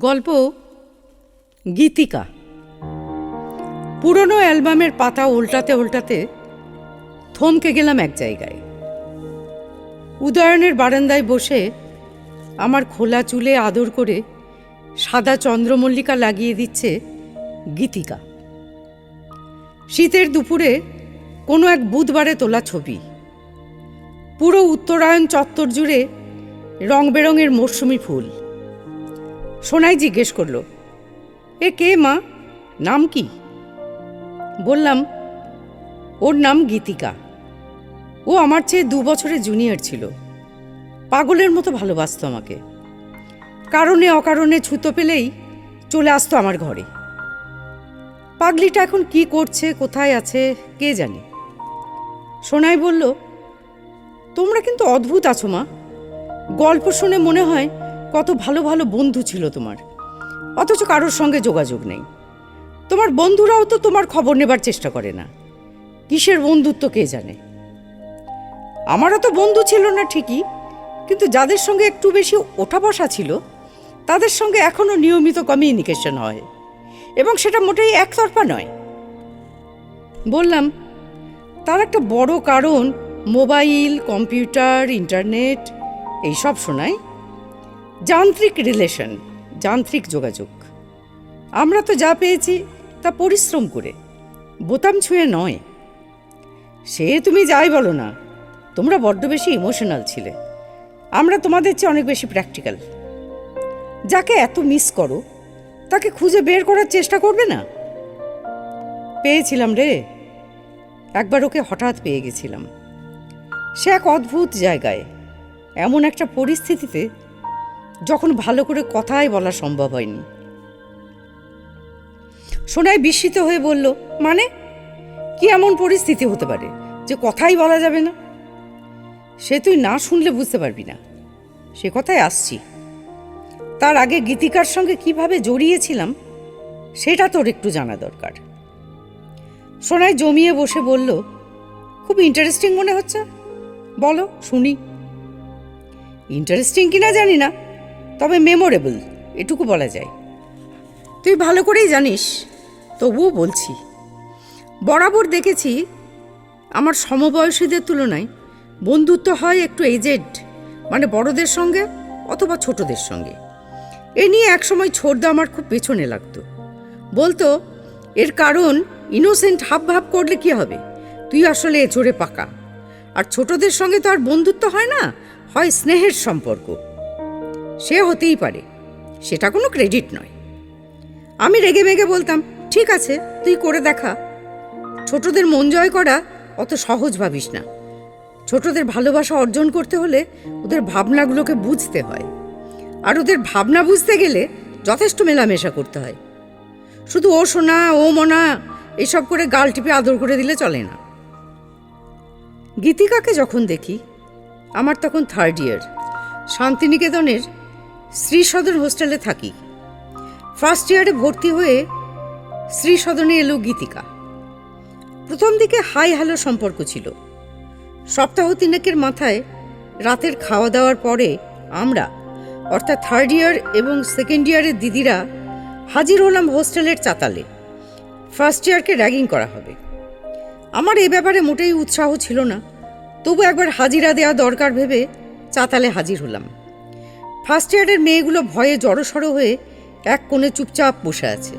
গল্প গীতিকা। পুরনো অ্যালবামের পাতা উল্টাতে উল্টাতে থমকে গেলাম এক জায়গায়। উদয়নের বারান্দায় বসে আমার খোলা চুলে আদর করে সাদা চন্দ্রমল্লিকা লাগিয়ে দিচ্ছে গীতিকা। শীতের দুপুরে কোনো এক বুধবারে তোলা ছবি। পুরো উত্তরায়ণ চত্বর জুড়ে রং বেরঙের মরশুমি ফুল। সোনাই জিজ্ঞেস করল, এ কে মা? নাম কি? বললাম, ওর নাম গীতিকা। ও আমার চেয়ে দু বছরের জুনিয়র ছিল। পাগলের মতো ভালোবাসতো আমাকে। কারণে অকারণে ছুতো পেলেই চলে আসতো আমার ঘরে। পাগলিটা এখন কি করছে, কোথায় আছে, কে জানে? সোনাই বলল, তোমরা কিন্তু অদ্ভুত আছো মা। গল্প শুনে মনে হয় কত ভালো ভালো বন্ধু ছিল তোমার। অথচ কারোর সঙ্গে যোগাযোগ নেই। তোমার বন্ধুরাও তো তোমার খবর নেবার চেষ্টা করে না। কিসের বন্ধুত্ব কে জানে? আমারও তো বন্ধু ছিল না ঠিকই, কিন্তু যাদের সঙ্গে একটু বেশি ওঠা বসা ছিল, তাদের সঙ্গে এখনও নিয়মিত কমিউনিকেশন হয়। এবং সেটা মোটেই একতরফা নয়। বললাম, তার একটা বড় কারণ মোবাইল, কম্পিউটার, ইন্টারনেট, এইসব শোনায়। যান্ত্রিক রিলেশন, যান্ত্রিক যোগাযোগ। আমরা তো যা পেয়েছি তা পরিশ্রম করে, বোতাম ছুঁয়ে নয়। সে তুমি যাই বলো না, তোমরা বড্ড বেশি ইমোশনাল ছিলে। আমরা তোমাদের চেয়ে অনেক বেশি প্র্যাকটিক্যাল যাকে এত মিস করো, তাকে খুঁজে বের করার চেষ্টা করবে না? পেয়েছিলাম রে। একবার ওকে হঠাৎ পেয়ে গেছিলাম। সে এক অদ্ভুত জায়গায়, এমন একটা পরিস্থিতিতে যখন ভালো করে কথাই বলা সম্ভব হয়নি। সোনাই বিস্মিত হয়ে বলল মানে? কি এমন পরিস্থিতি হতে পারে যে কথাই বলা যাবে না? সে তুই না শুনলে বুঝতে পারবি না। সে কথায় আসছি। তার আগে গীতিকার সঙ্গে কীভাবে জড়িয়েছিলাম, সেটা তোর একটু জানা দরকার। সোনাই জমিয়ে বসে বলল, খুব ইন্টারেস্টিং মনে হচ্ছে। বলো, শুনি। ইন্টারেস্টিং কিনা জানি না। তবে মেমোরেবল এটুকু বলা যায়। তুই ভালো করেই জানিস, তবুও বলছি। বরাবর দেখেছি, আমার সমবয়সীদের তুলনায় বন্ধুত্ব হয় একটু এজেড মানে বড়দের সঙ্গে অথবা ছোটদের সঙ্গে। এ নিয়ে একসময় ছোটদা আমার খুব পেছনে লাগতো। বলতো, এর কারণ ইনোসেন্ট হাব ভাব করলে কি হবে? তুই আসলে এচড়ে পাকা। আর ছোটদের সঙ্গে তো আর বন্ধুত্ব হয় না, হয় স্নেহের সম্পর্ক। সে হতেই পারে। সেটা কোনো ক্রেডিট নয়। আমি রেগে মেগে বলতাম, ঠিক আছে, তুই করে দেখা। ছোটদের মন জয় করা অত সহজ ভাবিস না। ছোটদের ভালোবাসা অর্জন করতে হলে ওদের ভাবনাগুলোকে বুঝতে হয়। আর ওদের ভাবনা বুঝতে গেলে যথেষ্ট মেলামেশা করতে হয়। শুধু ও শোনা ও মনা, এসব করে গাল টিপে আদর করে দিলে চলে না। গীতিকাকে যখন দেখি, আমার তখন থার্ড ইয়ার শান্তিনিকেতনের শ্রী সদন হোস্টেলে থাকি। ফার্স্ট ইয়ারে ভর্তি হয়ে শ্রী সদনে এলো গীতিকা। প্রথম দিকে হাই হ্যালো সম্পর্ক ছিল। সপ্তাহ তিনেকের মাথায় রাতের খাওয়া দাওয়ার পরে আমরা, অর্থাৎ থার্ড ইয়ার এবং সেকেন্ড ইয়ারের দিদিরা হাজির হলাম হোস্টেলের চাতালে। ফার্স্ট ইয়ারকে র্যাগিং করা হবে। আমার এ ব্যাপারে মোটেই উৎসাহ ছিল না। তবু একবার হাজিরা দেওয়া দরকার ভেবে চাতালে হাজির হলাম। ফার্স্ট ইয়ারের মেয়েগুলো ভয়ে জড়সড় হয়ে এক কোণে চুপচাপ বসে আছে।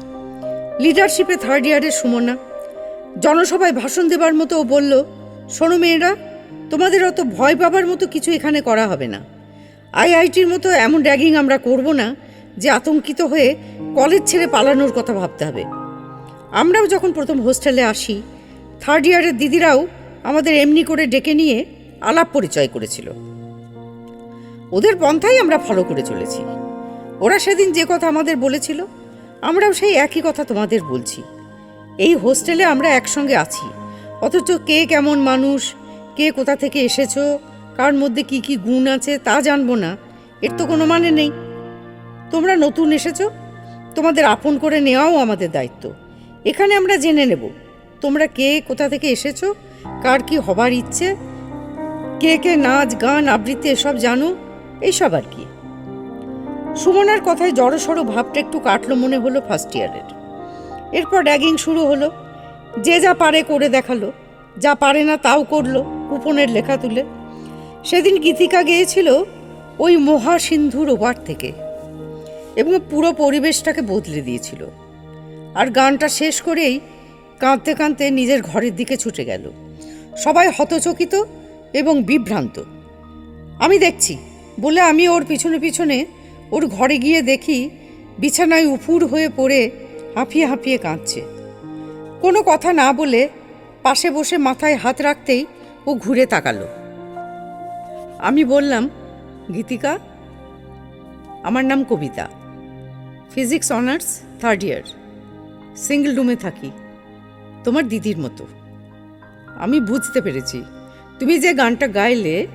লিডারশিপে থার্ড ইয়ারের সুমনা। জনসভায় ভাষণ দেবার মতো ও বলল, শোনো মেয়েরা, তোমাদের অত ভয় পাবার মতো কিছু এখানে করা হবে না। আইআইটির মতো এমন র্যাগিং আমরা করব না যে আতঙ্কিত হয়ে কলেজ ছেড়ে পালানোর কথা ভাবতে হবে। আমরাও যখন প্রথম হোস্টেলে আসি থার্ড ইয়ারের দিদিরাও আমাদের এমনি করে ডেকে নিয়ে আলাপ পরিচয় করেছিল। ওদের পন্থাই আমরা ফলো করে চলেছি। ওরা সেদিন যে কথা আমাদের বলেছিল, আমরাও সেই একই কথা তোমাদের বলছি। এই হোস্টেলে আমরা একসঙ্গে আছি, অথচ কে কেমন মানুষ, কে কোথা থেকে এসেছ, কার মধ্যে কি কি গুণ আছে তা জানব না, এর তো কোনো মানে নেই। তোমরা নতুন এসেছ, তোমাদের আপন করে নেওয়াও আমাদের দায়িত্ব। এখানে আমরা জেনে নেব, তোমরা কে কোথা থেকে এসেছ, কার কি হবার ইচ্ছে, কে কে নাচ, গান, আবৃত্তি, এসব জানো এইসব আর কি। সুমনার কথায় জড়সড় ভাবটা একটু কাটলো মনে হলো ফার্স্ট ইয়ারের এরপর র্যাগিং শুরু হলো। যে যা পারে করে দেখাল, যা পারে না তাও করল কুপনের লেখা তুলে। সেদিন গীতিকা গিয়েছিল ওই মহাসিন্ধুর ওপার থেকে এবং পুরো পরিবেশটাকে বদলে দিয়েছিল। আর গানটা শেষ করেই কাঁদতে কাঁদতে নিজের ঘরের দিকে ছুটে গেল। সবাই হতচকিত এবং বিভ্রান্ত। আমি দেখছি বলে আমি ওর পিছনে পিছনে ওর ঘরে গিয়ে দেখি বিছানায় উপুর হয়ে পড়ে হাঁপিয়ে হাঁপিয়ে কাঁদছে। কোনো কথা না বলে পাশে বসে মাথায় হাত রাখতেই ও ঘুরে তাকালো। আমি বললাম, গীতিকা, আমার নাম Kabita. Physics honours third year. Single রুমে থাকি। তোমার দিদির মতো। আমি বুঝতে পেরেছি। তুমি যে গানটা গাইলে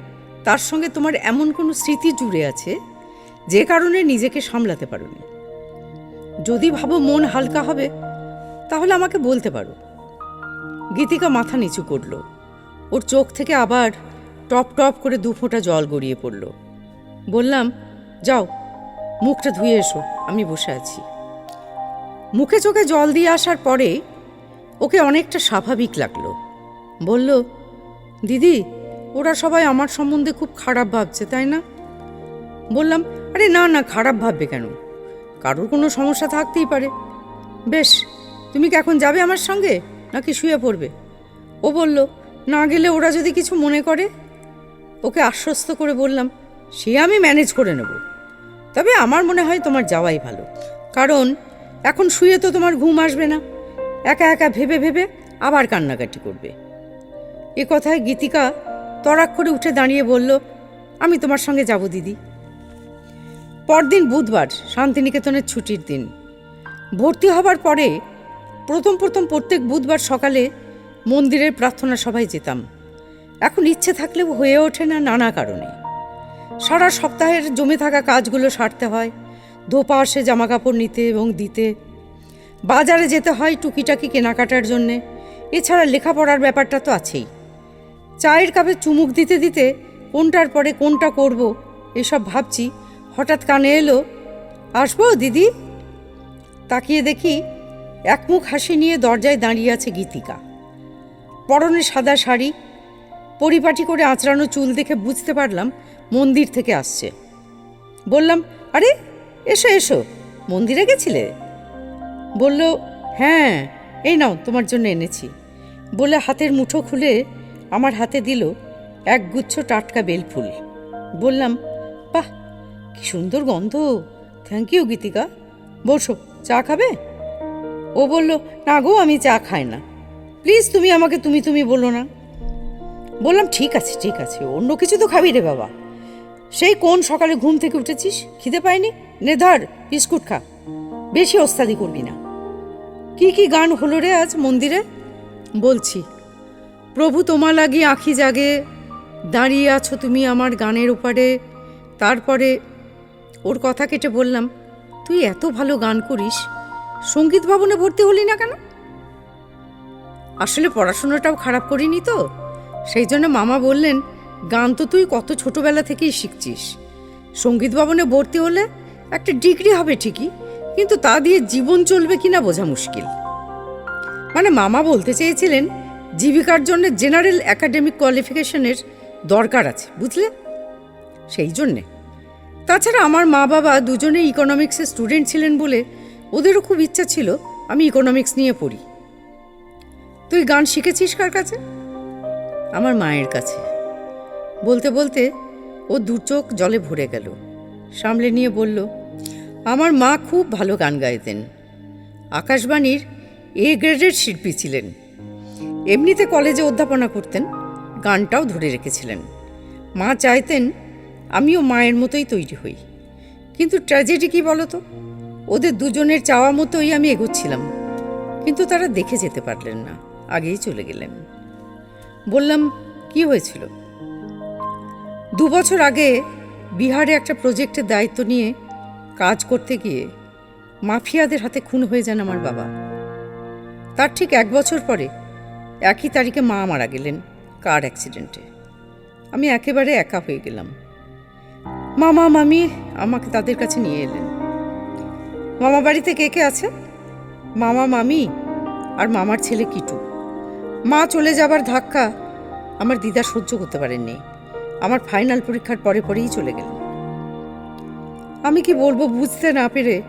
তার সঙ্গে তোমার এমন কোনো স্মৃতি জুড়ে আছে যে কারণে নিজেকে সামলাতে পারোনি? যদি ভাবো মন হালকা হবে, তাহলে আমাকে বলতে পারো। গীতিকা মাথা নিচু করল। ওর চোখ থেকে আবার টপ টপ করে দু ফোঁটা জল গড়িয়ে পড়ল। বললাম, যাও, মুখটা ধুয়ে এসো, আমি বসে আছি। মুখে চোখে জল দিয়ে আসার পরে ওকে অনেকটা স্বাভাবিক লাগল। বলল, দিদি ওরা সবাই আমার সম্বন্ধে খুব খারাপ ভাবছে, তাই না? বললাম, আরে না না, খারাপ ভাববে কেন? কারোর কোনো সমস্যা থাকতেই পারে। বেশ, তুমি কি এখন যাবে আমার সঙ্গে, নাকি শুয়ে পড়বে? ও বলল, না গেলে ওরা যদি কিছু মনে করে? ওকে আশ্বস্ত করে বললাম, সে আমি ম্যানেজ করে নেব। তবে আমার মনে হয় তোমার যাওয়াই ভালো। কারণ, এখন শুয়ে তো তোমার ঘুম আসবে না। একা একা ভেবে ভেবে আবার কান্নাকাটি করবে। এ কথায় গীতিকা তড়াক করে উঠে দাঁড়িয়ে বলল, আমি তোমার সঙ্গে যাব দিদি। পরদিন বুধবার শান্তিনিকেতনের ছুটির দিন। ভর্তি হবার পরে প্রথম প্রথম প্রত্যেক বুধবার সকালে মন্দিরের প্রার্থনা সভায় যেতাম। এখন ইচ্ছে থাকলেও হয়ে ওঠে না নানা কারণে। সারা সপ্তাহের জমে থাকা কাজগুলো সারতে হয় ধোপা আসে জামা কাপড় নিতে এবং দিতে। বাজারে যেতে হয় টুকিটাকি কেনাকাটার জন্যে। এছাড়া লেখাপড়ার ব্যাপারটা তো আছেই। চায়ের কাপে চুমুক দিতে দিতে কোনটার পরে কোনটা করব এসব ভাবছি। হঠাৎ কানে এলো, আসব দিদি? তাকিয়ে দেখি একমুখ হাসি নিয়ে দরজায় দাঁড়িয়ে আছে গীতিকা। পরনে সাদা শাড়ি, পরিপাটি করে আঁচড়ানো চুল দেখে বুঝতে পারলাম মন্দির থেকে আসছে। বললাম, আরে, এসো এসো, মন্দিরে গেছিলে? বলল হ্যাঁ এই নাও, তোমার জন্য এনেছি। বলে হাতের মুঠো খুলে আমার হাতে দিল এক গুচ্ছ টাটকা বেলফুল। বললাম, বাহ, কি সুন্দর গন্ধ। Thank you Gitika. বসো চা খাবে? ও বলল, না গো, আমি চা খাই না। প্লিজ তুমি আমাকে তুমি তুমি বলো না। বললাম, ঠিক আছে ঠিক আছে, অন্য কিছু তো খাবি রে বাবা। সেই কোন সকালে ঘুম থেকে উঠেছিস? খিদে পায়নি? নে, ধর, বিস্কুট খা। বেশি ওস্তাদি করবি না। কি কি গান হলো রে আজ মন্দিরে? বলছি প্রভু তোমা লাগি আঁখি জাগে, দাঁড়িয়ে আছো তুমি আমার গানের ওপারে। তারপরে ওর কথা কেটে বললাম, তুই এত ভালো গান করিস, সংগীত ভবনে ভর্তি হলি না কেন? আসলে পড়াশোনাটাও খারাপ করিনি তো, সেই জন্য মামা বললেন, গান তো তুই কত ছোটবেলা থেকেই শিখছিস। সংগীত ভবনে ভর্তি হলে একটা ডিগ্রি হবে ঠিকই, কিন্তু তা দিয়ে জীবন চলবে কিনা বোঝা মুশকিল। মানে মামা বলতে চেয়েছিলেন জীবিকার জন্য জেনারেল একাডেমিক কোয়ালিফিকেশনের দরকার আছে, বুঝলে? সেই জন্যে। তাছাড়া আমার মা বাবা দুজনে ইকোনমিক্সের স্টুডেন্ট ছিলেন বলে ওদেরও খুব ইচ্ছা ছিল আমি ইকোনমিক্স নিয়ে পড়ি। তুই গান শিখেছিস কার কাছে? আমার মায়ের কাছে। বলতে বলতে ও দু চোখ জলে ভরে গেল, সামলে নিয়ে বলল, আমার মা খুব ভালো গান গাইতেন। আকাশবাণীর এ গ্রেডের শিল্পী ছিলেন। এমনিতে কলেজে অধ্যাপনা করতেন, গানটাও ধরে রেখেছিলেন। মা চাইতেন আমিও মায়ের মতোই তৈরি হই। কিন্তু ট্র্যাজেডি কি বলো তো ওদের দুজনের চাওয়া মতোই আমি এগোচ্ছিলাম, কিন্তু তারা দেখে যেতে পারলেন না, আগেই চলে গেলেন। বললাম, কি হয়েছিল? দু বছর আগে বিহারে একটা প্রজেক্টের দায়িত্ব নিয়ে কাজ করতে গিয়ে মাফিয়াদের হাতে খুন হয়ে যান আমার বাবা। তার ঠিক এক বছর পরে একই তারিখে মা মারা গেলেন কার অ্যাক্সিডেন্টে। আমি একেবারে একা হয়ে গেলাম। মামা, মামি আমাকে তাদের কাছে নিয়ে এলেন। মামা বাড়িতে কে কে আছে? মামা, মামি আর মামার ছেলে কিটু। মা চলে যাবার ধাক্কা আমার দিদা সহ্য করতে পারেননি। আমার ফাইনাল পরীক্ষার পরে পরেই চলে গেলেন আমি কি বলব বুঝতে না পেরে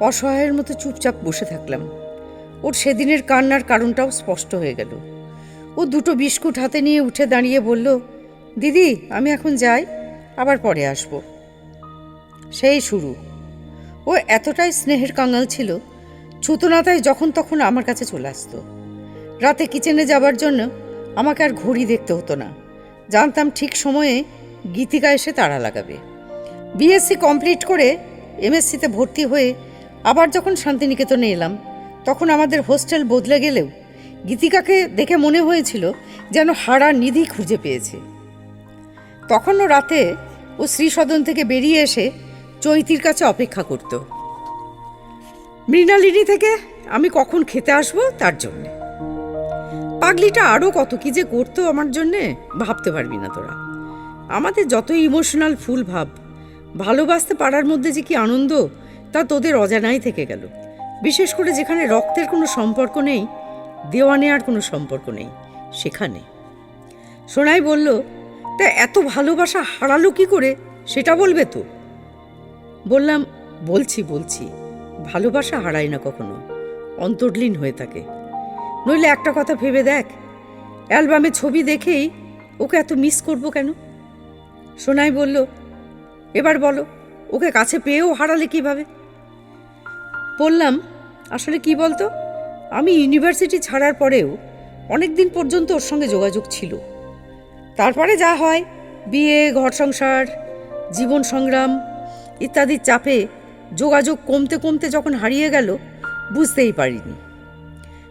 অসহায়ের মতো চুপচাপ বসে থাকলাম। ওর সেদিনের কান্নার কারণটাও স্পষ্ট হয়ে গেল। ও দুটো বিস্কুট হাতে নিয়ে উঠে দাঁড়িয়ে বলল, দিদি, আমি এখন যাই, আবার পরে আসব। সেই শুরু। ও এতটাই স্নেহের কাঙাল ছিল ছুতনাতায় যখন তখন আমার কাছে চলে আসতো। রাতে কিচেনে যাবার জন্য আমাকে আর ঘড়ি দেখতে হতো না। জানতাম ঠিক সময়ে গীতিকা এসে তাড়া লাগাবে। বিএসসি কমপ্লিট করে এমএসসিতে ভর্তি হয়ে আবার যখন শান্তিনিকেতনে এলাম তখন আমাদের হোস্টেল বদলে গেলেও গীতিকাকে দেখে মনে হয়েছিল যেন হারা নিধি খুঁজে পেয়েছে। তখনও রাতে ও শ্রীসদন থেকে বেরিয়ে এসে চৈতির কাছে অপেক্ষা করত। মৃণালিনী থেকে আমি কখন খেতে আসব তার জন্যে। পাগলিটা আরও কত কি যে করতো আমার জন্যে ভাবতে পারবি না তোরা। আমাদের যত ইমোশনাল ফুল ভাব, ভালোবাসতে পারার মধ্যে যে কি আনন্দ, তা তোদের অজানাই থেকে গেল। বিশেষ করে যেখানে রক্তের কোনো সম্পর্ক নেই দেওয়া নেওয়ার কোনো সম্পর্ক নেই, সেখানে। সোনাই বলল, তা এত ভালোবাসা হারালো কি করে? সেটা বলবে তো? বললাম, বলছি বলছি, ভালোবাসা হারায় না কখনো, অন্তর্লীন হয়ে থাকে। নইলে একটা কথা ভেবে দেখ, অ্যালবামে ছবি দেখেই ওকে এত মিস করব কেন? সোনাই বলল, এবার বলো, ওকে কাছে পেয়েও হারালে কীভাবে? বললাম, আসলে কি বলতো? আমি ইউনিভার্সিটি ছাড়ার পরেও অনেক দিন পর্যন্ত ওর সঙ্গে যোগাযোগ ছিল। তারপরে যা হয়, বিয়ে, ঘর সংসার, জীবন সংগ্রাম ইত্যাদির চাপে যোগাযোগ কমতে কমতে যখন হারিয়ে গেল, বুঝতেই পারিনি।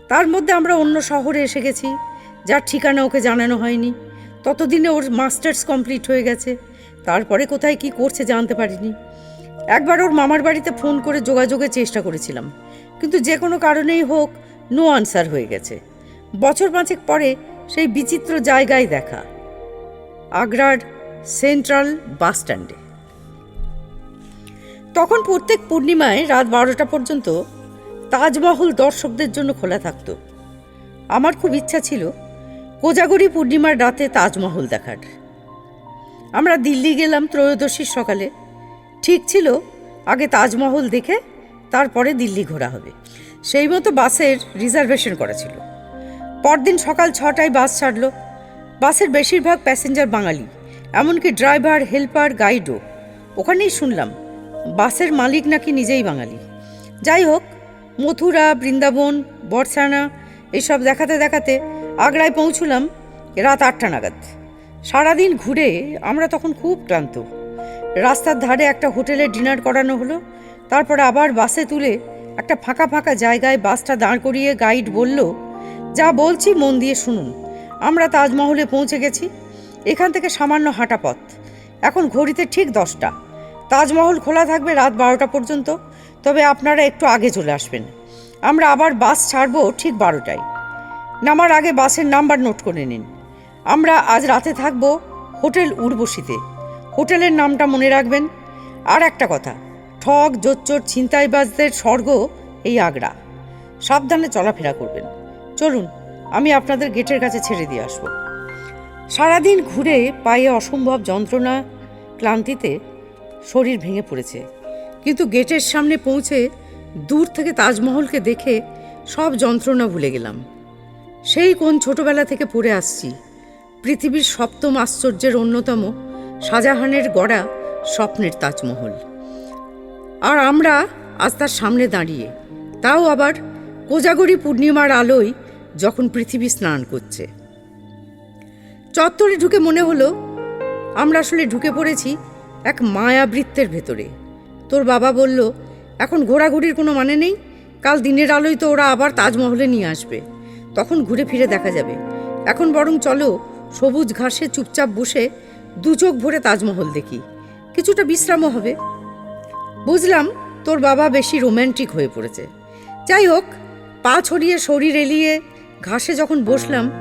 তার মধ্যে আমরা অন্য শহরে এসে গেছি, যার ঠিকানা ওকে জানানো হয়নি। ততদিনে ওর মাস্টার্স কমপ্লিট হয়ে গেছে। তারপরে কোথায় কি করছে জানতে পারিনি। একবার ওর মামার বাড়িতে ফোন করে যোগাযোগের চেষ্টা করেছিলাম। কিন্তু যে কোনো কারণেই হোক নো আনসার হয়ে গেছে। বছর পাঁচেক পরে সেই বিচিত্র জায়গায় দেখা। আগ্রার সেন্ট্রাল বাস স্ট্যান্ডে। তখন প্রত্যেক পূর্ণিমায় রাত বারোটা পর্যন্ত তাজমহল দর্শকদের জন্য খোলা থাকত। আমার খুব ইচ্ছা ছিল কোজাগরি পূর্ণিমার রাতে তাজমহল দেখার। আমরা দিল্লি গেলাম ত্রয়োদশীর সকালে। ঠিক ছিল, আগে তাজমহল দেখে তারপরে দিল্লি ঘোরা হবে। সেই মতো বাসের রিজার্ভেশন করা ছিল। পরদিন সকাল ছটায় বাস ছাড়লো। বাসের বেশিরভাগ প্যাসেঞ্জার বাঙালি, এমনকি ড্রাইভার, হেল্পার, গাইডও। ওখানেই শুনলাম, বাসের মালিক নাকি নিজেই বাঙালি। যাই হোক, মথুরা, বৃন্দাবন, বর্ষানা, এসব দেখাতে দেখাতে আগ্রায় পৌঁছলাম রাত আটটা নাগাদ। সারাদিন ঘুরে আমরা তখন খুব ক্লান্ত। রাস্তার ধারে একটা হোটেলে ডিনার করানো হলো। তারপরে আবার বাসে তুলে একটা ফাঁকা ফাঁকা জায়গায় বাসটা দাঁড় করিয়ে গাইড বলল, যা বলছি মন দিয়ে শুনুন। আমরা তাজমহলে পৌঁছে গেছি। এখান থেকে সামান্য হাঁটা পথ। এখন ঘড়িতে ঠিক দশটা। তাজমহল খোলা থাকবে রাত বারোটা পর্যন্ত। তবে আপনারা একটু আগে চলে আসবেন। আমরা আবার বাস ছাড়বো ঠিক বারোটায়। নামার আগে বাসের নাম্বার নোট করে নিন। আমরা আজ রাতে থাকব হোটেল উর্বশীতে। হোটেলের নামটা মনে রাখবেন। আর একটা কথা, ঠগ, জোচ্চোর, ছিনতাইবাজদের স্বর্গ এই আগ্রা। সাবধানে চলাফেরা করবেন। চলুন, আমি আপনাদের গেটের কাছে ছেড়ে দিয়ে আসব। সারাদিন ঘুরে পায়ে অসম্ভব যন্ত্রণা, ক্লান্তিতে শরীর ভেঙে পড়েছে। কিন্তু গেটের সামনে পৌঁছে দূর থেকে তাজমহলকে দেখে সব যন্ত্রণা ভুলে গেলাম। সেই কোন ছোটবেলা থেকে পড়ে আসছি। পৃথিবীর সপ্তম আশ্চর্যের অন্যতম শাহজাহানের গড়া স্বপ্নের তাজমহল। আর আমরা আজ তার সামনে দাঁড়িয়ে, তাও আবার কোজাগরি পূর্ণিমার আলোয় যখন পৃথিবী স্নান করছে। চত্বরে ঢুকে মনে হলো, আমরা আসলে ঢুকে পড়েছি এক মায়াবৃত্তের ভেতরে। তোর বাবা বলল, এখন ঘোরাঘুরির কোনো মানে নেই, কাল দিনের আলোয় তো ওরা আবার তাজমহলে নিয়ে আসবে। তখন ঘুরে ফিরে দেখা যাবে। এখন বরং চলো সবুজ ঘাসে চুপচাপ বসে দু চোখ ভরে তাজমহল দেখি। কিছুটা বিশ্রামও হবে। বুঝলাম তোর বাবা বেশি রোম্যান্টিক হয়ে পড়েছে। যাই হোক, পা ছড়িয়ে শরীর এলিয়ে ঘাসে যখন বসলাম,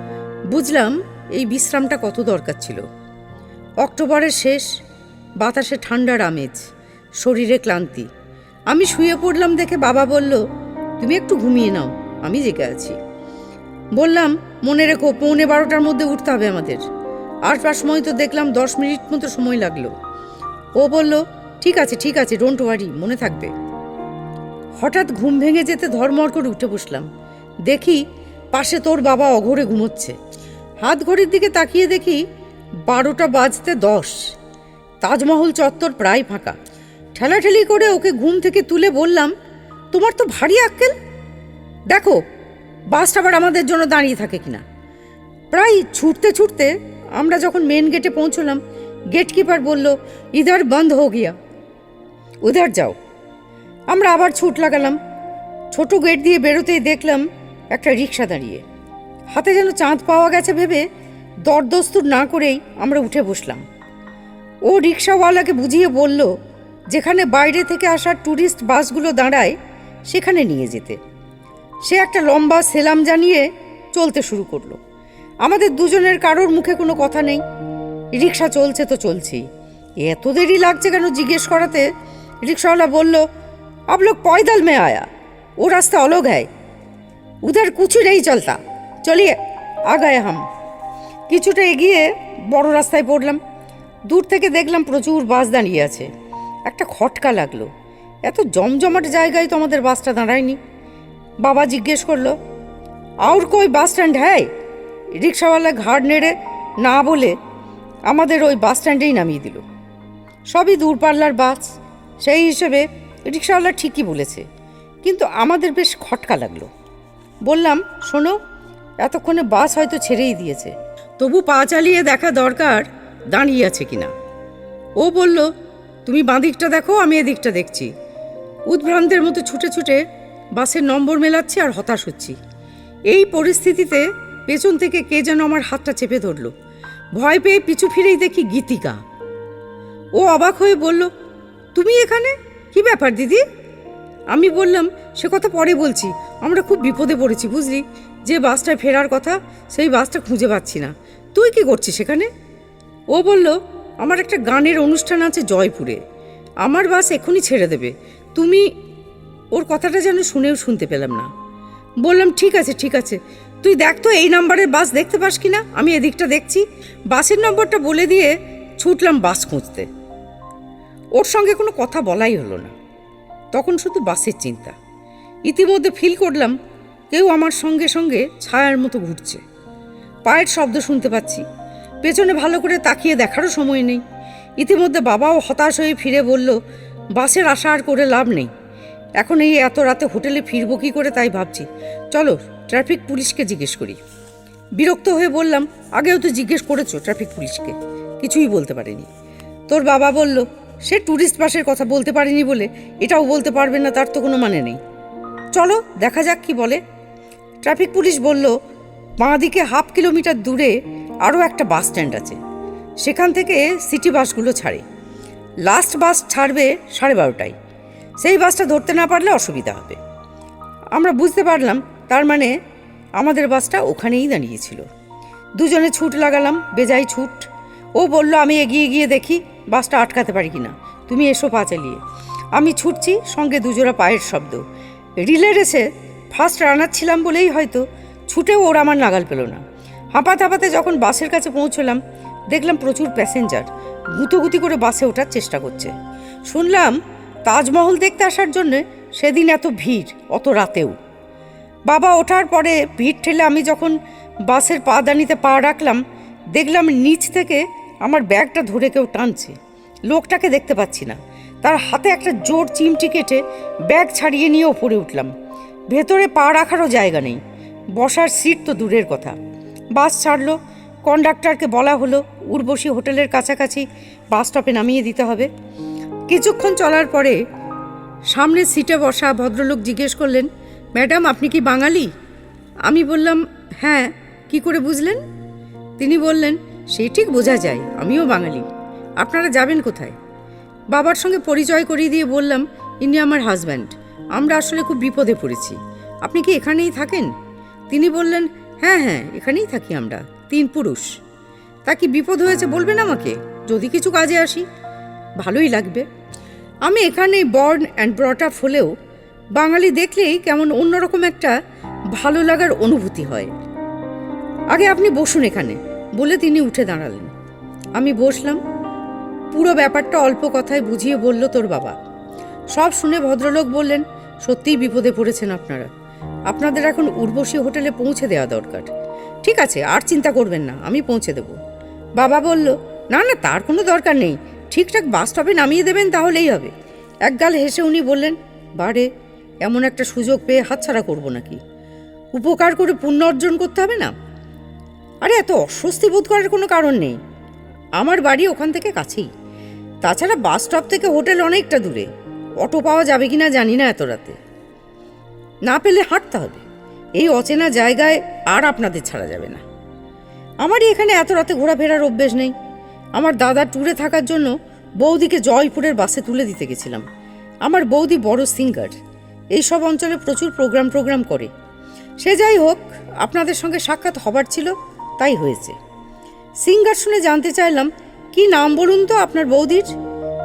বুঝলাম এই বিশ্রামটা কত দরকার ছিল। অক্টোবরের শেষ, বাতাসে ঠান্ডার আমেজ, শরীরে ক্লান্তি। আমি শুয়ে পড়লাম দেখে বাবা বলল, তুমি একটু ঘুমিয়ে নাও, আমি জেগে আছি। বললাম, মনে রেখো, পৌনে বারোটার মধ্যে উঠতে হবে আমাদের। আসবার সময় তো দেখলাম দশ মিনিট মতো সময় লাগল। ও বলল, ঠিক আছে ঠিক আছে ডোন্ট ওয়ারি মনে থাকবে। হঠাৎ ঘুম ভেঙে যেতে ধর্মর করে উঠে বসলাম। দেখি পাশে তোর বাবা অঘরে ঘুমোচ্ছে। হাত ঘড়ির দিকে তাকিয়ে দেখি বারোটা বাজতে দশ। তাজমহল চত্বর প্রায় ফাঁকা। ঠেলাঠেলি করে ওকে ঘুম থেকে তুলে বললাম, তোমার তো ভারী আক্কেল। দেখো, বাসটা আবার আমাদের জন্য দাঁড়িয়ে থাকে কিনা? প্রায় ছুটতে ছুটতে আমরা যখন মেন গেটে পৌঁছলাম গেটকিপার বলল ইধার বন্ধ হো গিয়া। উধার যাও। আমরা আবার ছুট লাগালাম। ছোট গেট দিয়ে বেরোতেই দেখলাম একটা রিক্সা দাঁড়িয়ে। হাতে যেন চাঁদ পাওয়া গেছে ভেবে দরদস্তুর না করেই আমরা উঠে বসলাম। ও রিক্সাওয়ালাকে বুঝিয়ে বলল, যেখানে বাইরে থেকে আসা ট্যুরিস্ট বাসগুলো দাঁড়ায়, সেখানে নিয়ে যেতে। সে একটা লম্বা সেলাম জানিয়ে চলতে শুরু করল। আমাদের দুজনের কারোর মুখে কোনো কথা নেই। রিক্সা চলছে তো চলছেই। এত দেরি লাগছে কেন জিজ্ঞেস করাতে? রিক্সাওয়ালা বলল, আপ লোক পয়দল মে আয়া। ও রাস্তা অলগ হ্যায়। উধার কুচু নেই চলতা। চলিয়ে আগায় হাম। কিছুটা এগিয়ে বড় রাস্তায় পড়লাম। দূর থেকে দেখলাম প্রচুর বাস দাঁড়িয়ে আছে। একটা খটকা লাগল। এত জমজমাট জায়গায় তো আমাদের বাসটা দাঁড়ায়নি। বাবা জিজ্ঞেস করল, আউর কই বাস স্ট্যান্ড হ্যায়? রিক্সাওয়ালা ঘাড় নেড়ে না বলে আমাদের ওই বাস স্ট্যান্ডেই নামিয়ে দিল। সবই দূরপাল্লার বাস, সেই হিসেবে রিক্সাওয়ালা ঠিকই বলেছে, কিন্তু আমাদের বেশ খটকা লাগল। বললাম, শোনো, এতক্ষণে বাস হয়তো ছেড়েই দিয়েছে, তবু পা চালিয়ে দেখা দরকার দাঁড়িয়ে আছে কিনা। ও বলল, তুমি বাঁদিকটা দেখো, আমি এদিকটা দেখছি। উদ্ভ্রান্তের মতো ছুটে ছুটে বাসের নম্বর মেলাচ্ছি আর হতাশ হচ্ছি। এই পরিস্থিতিতে পেছন থেকে কে যেন আমার হাতটা চেপে ধরলো। ভয় পেয়ে পিছু ফিরেই দেখি গীতিকা। ও অবাক হয়ে বলল, তুমি এখানে? কি ব্যাপার দিদি? আমি বললাম, সে কথা পরে বলছি। আমরা খুব বিপদে পড়েছি, বুঝলি? যে বাসটায় ফেরার কথা, সেই বাসটা খুঁজে পাচ্ছি না। তুই কি করছিস সেখানে ও বলল, আমার একটা গানের অনুষ্ঠান আছে জয়পুরে। আমার বাস এখনই ছেড়ে দেবে। তুমি ওর কথাটা যেন শুনেও শুনতে পেলাম না। বললাম, ঠিক আছে ঠিক আছে। তুই দেখ তো এই নাম্বারের বাস দেখতে পাস কি না আমি এদিকটা দেখছি। বাসের নম্বরটা বলে দিয়ে ছুটলাম বাস খুঁজতে। ওর সঙ্গে কোনো কথা বলাই হলো না। তখন শুধু বাসের চিন্তা। ইতিমধ্যে ফিল করলাম কেউ আমার সঙ্গে সঙ্গে ছায়ার মতো ঘুরছে। পায়ের শব্দ শুনতে পাচ্ছি। পেছনে ভালো করে তাকিয়ে দেখারও সময় নেই। ইতিমধ্যে বাবাও হতাশ হয়ে ফিরে বলল, বাসের আশা আর করে লাভ নেই। এখন এই এত রাতে হোটেলে ফিরবো কী করে তাই ভাবছি। চলো, ট্রাফিক পুলিশকে জিজ্ঞেস করি। বিরক্ত হয়ে বললাম, আগেও তো জিজ্ঞেস করেছ ট্রাফিক পুলিশকে? কিছুই বলতে পারেনি। তোর বাবা বলল, সে ট্যুরিস্ট বাসের কথা বলতে পারেনি বলে, এটাও বলতে পারবে না, তার তো কোনো মানে নেই। চলো, দেখা যাক কি বলে। ট্রাফিক পুলিশ বলল বাঁ দিকে হাফ কিলোমিটার দূরে আরও একটা বাস স্ট্যান্ড আছে। সেখান থেকে সিটি বাসগুলো ছাড়ে। লাস্ট বাস ছাড়বে সাড়ে বারোটায়। সেই বাসটা ধরতে না পারলে অসুবিধা হবে। আমরা বুঝতে পারলাম তার মানে আমাদের বাসটা ওখানেই দাঁড়িয়েছিল। দুজনে ছুট লাগালাম বেজাই ছুট। ও বলল, আমি এগিয়ে গিয়ে দেখি বাসটা আটকাতে পারি কি না তুমি এসো পা চালিয়ে। আমি ছুটছি, সঙ্গে দুজোড়া পায়ের শব্দ। রিলে রেসে ফার্স্ট রানার ছিলাম বলেই হয়তো ছুটেও ওরা আমার নাগাল পেল না। হাঁপাতে হাঁপাতে যখন বাসের কাছে পৌঁছলাম, দেখলাম প্রচুর প্যাসেঞ্জার গুঁতোগুতি করে বাসে ওঠার চেষ্টা করছে। শুনলাম তাজমহল দেখতে আসার জন্যে সেদিন এত ভিড়, অত রাতেও। বাবা ওঠার পরে ভিড় ঠেলে আমি যখন বাসের পাদানিতে পা রাখলাম, দেখলাম নিচ থেকে আমার ব্যাগটা ধরে কেউ টানছে। লোকটাকে দেখতে পাচ্ছি না। তার হাতে একটা জোর চিমটি কেটে ব্যাগ ছাড়িয়ে নিয়ে ওপরে উঠলাম। ভেতরে পা রাখারও জায়গা নেই। বসার সিট তো দূরের কথা। বাস ছাড়লো। কন্ডাক্টরকে বলা হলো, উর্বশী হোটেলের কাছাকাছি বাস স্টপে নামিয়ে দিতে হবে। কিছুক্ষণ চলার পরে সামনের সিটে বসা ভদ্রলোক জিজ্ঞেস করলেন ম্যাডাম, আপনি কি বাঙালি? আমি বললাম হ্যাঁ কি করে বুঝলেন? তিনি বললেন সেই ঠিক বোঝা যায়, আমিও বাঙালি। আপনারা যাবেন কোথায়? বাবার সঙ্গে পরিচয় করিয়ে দিয়ে বললাম, ইনি আমার হাজব্যান্ড। আমরা আসলে খুব বিপদে পড়েছি। আপনি কি এখানেই থাকেন? তিনি বললেন হ্যাঁ হ্যাঁ এখানেই থাকি আমরা, তিন পুরুষ। তা কি বিপদ হয়েছে বলবেন আমাকে? যদি কিছু কাজে আসি, ভালোই লাগবে। আমি এখানে বর্ন অ্যান্ড ব্রট আপ হলেও বাঙালি দেখলেই কেমন অন্যরকম একটা ভালো লাগার অনুভূতি হয়। আগে আপনি বসুন এখানে, বলে তিনি উঠে দাঁড়ালেন। আমি বসলাম। পুরো ব্যাপারটা অল্প কথায় বুঝিয়ে বলল তোর বাবা। সব শুনে ভদ্রলোক বললেন, সত্যিই বিপদে পড়েছেন আপনারা। আপনাদের এখন উর্বশী হোটেলে পৌঁছে দেওয়া দরকার। ঠিক আছে, আর চিন্তা করবেন না, আমি পৌঁছে দেব। বাবা বলল, না না, তার কোনো দরকার নেই। ঠিকঠাক বাস স্টপে নামিয়ে দেবেন তাহলেই হবে। একগাল হেসে উনি বললেন, বারে এমন একটা সুযোগ পেয়ে হাতছাড়া করব নাকি? উপকার করে পুণ্য অর্জন করতে হবে না? আরে, এত অস্বস্তি বোধ করার কোনো কারণ নেই। আমার বাড়ি ওখান থেকে কাছেই। তাছাড়া বাস স্টপ থেকে হোটেল অনেকটা দূরে। অটো পাওয়া যাবে কি না জানি না এত রাতে। না পেলে হাঁটতে হবে। এই অচেনা জায়গায় আর আপনাদের ছাড়া যাবে না। আমারই এখানে এত রাতে ঘোরাফেরার অভ্যেস নেই। আমার দাদার ট্যুরে থাকার জন্য বৌদিকে জয়পুরের বাসে তুলে দিতে গেছিলাম। আমার বৌদি বড় সিঙ্গার এইসব অঞ্চলে প্রচুর প্রোগ্রাম প্রোগ্রাম করে। সে যাই হোক, আপনাদের সঙ্গে সাক্ষাৎ হবার ছিল, তাই হয়েছে। সিঙ্গার শুনে জানতে চাইলাম, কি নাম বলুন তো আপনার বৌদির?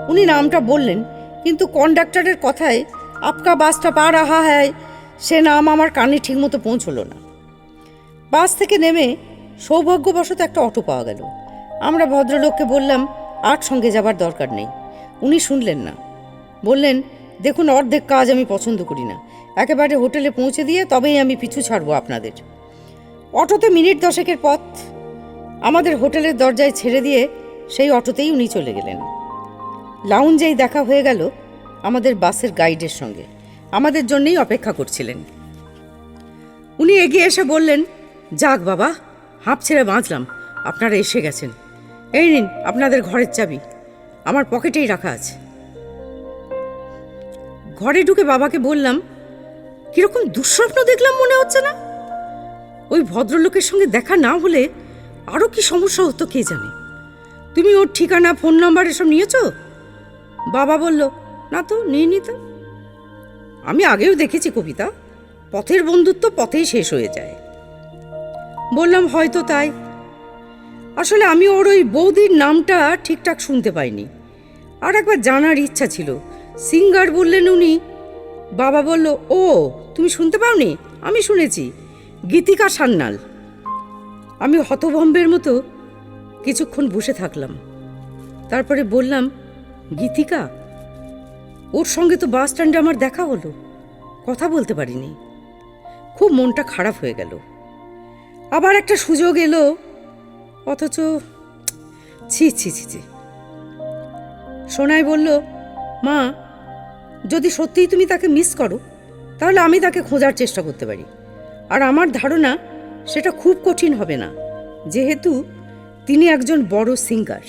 উনি নামটা বললেন, কিন্তু কন্ডাক্টরের কথায়, আপকা বাসটা পা রাহা হ্যায়, সে নাম আমার কানে ঠিকমতো পৌঁছলো না। বাস থেকে নেমে সৌভাগ্যবশত একটা অটো পাওয়া গেল। আমরা ভদ্রলোককে বললাম, আর সঙ্গে যাবার দরকার নেই। উনি শুনলেন না। বললেন দেখুন, অর্ধেক কাজ আমি পছন্দ করি না। একেবারে হোটেলে পৌঁছে দিয়ে তবেই আমি পিছু ছাড়বো আপনাদের। অটোতে মিনিট দশেকের পথ। আমাদের হোটেলের দরজায় ছেড়ে দিয়ে সেই অটোতেই উনি চলে গেলেন। লাউঞ্জেই দেখা হয়ে গেল আমাদের বাসের গাইডের সঙ্গে। আমাদের জন্যই অপেক্ষা করছিলেন। উনি এগিয়ে এসে বললেন, যাক বাবা, হাঁপ ছেড়ে বাঁচলাম। আপনারা এসে গেছেন। এই নিন, আপনাদের ঘরের চাবি। আমার পকেটেই রাখা আছে। ঘরে ঢুকে বাবাকে বললাম, কীরকম দুঃস্বপ্ন দেখলাম মনে হচ্ছে না? ওই ভদ্রলোকের সঙ্গে দেখা না হলে আরও কি সমস্যা হতো কে জানে। তুমি ওর ঠিকানা, ফোন নাম্বার এসব নিয়েছো? বাবা বলল, না তো নিয়ে নি তো। আমি আগেও দেখেছি কবিতা, পথের বন্ধুত্ব পথেই শেষ হয়ে যায়। বললাম, হয়তো তাই। আসলে আমি ওর ওই বৌদির নামটা ঠিকঠাক শুনতে পাইনি। আর একবার জানার ইচ্ছা ছিল। সিঙ্গার বললেন উনি। বাবা বলল, ও, তুমি শুনতে পাওনি? আমি শুনেছি। গীতিকা সান্যাল। আমি হতভম্বের মতো কিছুক্ষণ বসে থাকলাম। তারপরে বললাম, গীতিকা, ওর সঙ্গে তো বাস স্ট্যান্ডে আমার দেখা হলো। কথা বলতে পারিনি। খুব মনটা খারাপ হয়ে গেল। আবার একটা সুযোগ এলো। অথচ, ছি ছি ছি ছি। সোনাই বলল, মা যদি সত্যিই তুমি তাকে মিস করো, তাহলে আমি তাকে খোঁজার চেষ্টা করতে পারি। আর আমার ধারণা, সেটা খুব কঠিন হবে না। যেহেতু তিনি একজন বড় সিঙ্গার